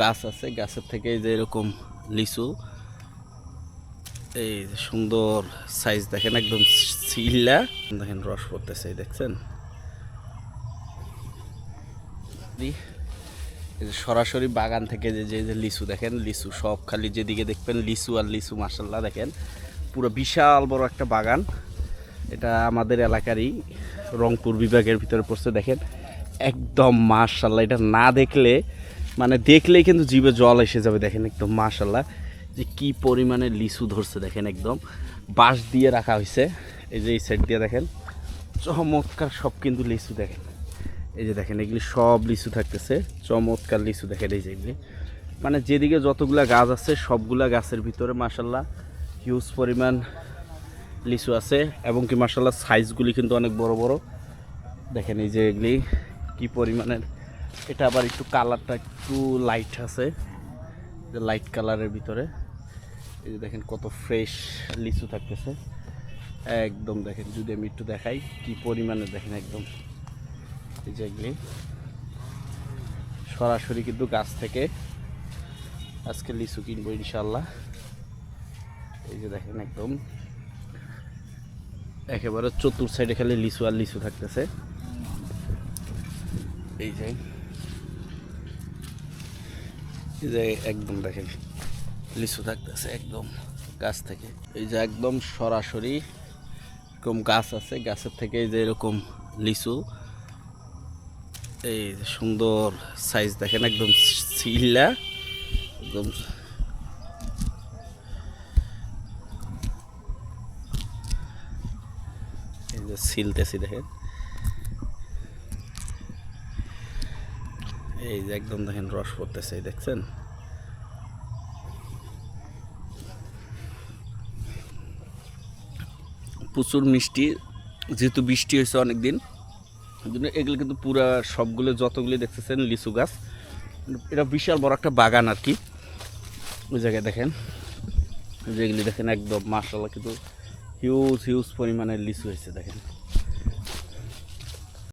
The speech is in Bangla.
গাছ আছে, গাছের থেকে যে এরকম লিচু। এই সুন্দর সাইজ দেখেন, একদম সিল্লা দেখেন রস পড়তেছে দেখছেন? সরাসরি বাগান থেকে যে যে লিচু দেখেন, লিচু সব খালি যেদিকে দেখবেন লিচু আর লিচু মার্শাল্লাহ দেখেন। পুরো বিশাল বড় একটা বাগান। এটা আমাদের এলাকারই, রংপুর বিভাগের ভিতরে পড়ছে, দেখেন। একদম মার্শাল্লাহ এটা না দেখলে মানে দেখলেই কিন্তু জিভে জল এসে যাবে, দেখেন একদম মার্শাল্লাহ যে কি পরিমাণে লিচু ধরছে, দেখেন একদম। বাঁশ দিয়ে রাখা হয়েছে এই যে এই সাইড দিয়ে দেখেন, চমৎকার সব কিন্তু লিচু দেখেন। এই যে দেখেন, এগুলি সব লিচু থাকতেছে, চমৎকার লিচু দেখেন এই যে এগুলি। মানে যেদিকে যতগুলা গাছ আছে, সবগুলা গাছের ভিতরে মাসাল্লাহ হিউজ পরিমাণ লিচু আছে, এবং কি মাসাল্লাহ সাইজগুলি কিন্তু অনেক বড় বড়। দেখেন এই যে এগুলি কি পরিমাণের এটা আবার একটু কালারটা একটু লাইট আছে, যে লাইট কালারের ভিতরে। এই যে দেখেন কত ফ্রেশ লিচু থাকতেছে। একদম দেখেন, যদি আমি একটু দেখাই কি পরিমাণে দেখেন একদম। এই যে এগুলি সরাসরি কিন্তু গাছ থেকে আজকে লিচু কিনবো ইনশাল্লাহ এই যে দেখেন একদম। একেবারে চতুর সাইডে খালি লিচু আর লিচু থাকতেছে। এই যে। যে একদম দেখেন, লিচু থাকতেছে একদম গাছ থেকে। এই যে একদম সরাসরি এরকম গাছ আছে, গাছের থেকে এই যে এরকম লিচু। এই সুন্দর সাইজ দেখেন, একদম সিল্লা একদম এই যে সিলতেছি দেখেন। এই যে একদম দেখেন রস পড়তেছে দেখছেন? প্রচুর মিষ্টি, যেহেতু বৃষ্টি হয়েছে অনেক দিন জন্য এগুলো কিন্তু পুরা সবগুলো যতগুলি দেখতেছেন, লিচু গাছ। এটা বিশাল বড় একটা বাগান আর কি। ওই জায়গায় দেখেন। যেগুলি দেখেন, একদম মার্শাল্লাহ কিন্তু হিউজ হিউজ পরিমাণে লিচু হয়েছে, দেখেন।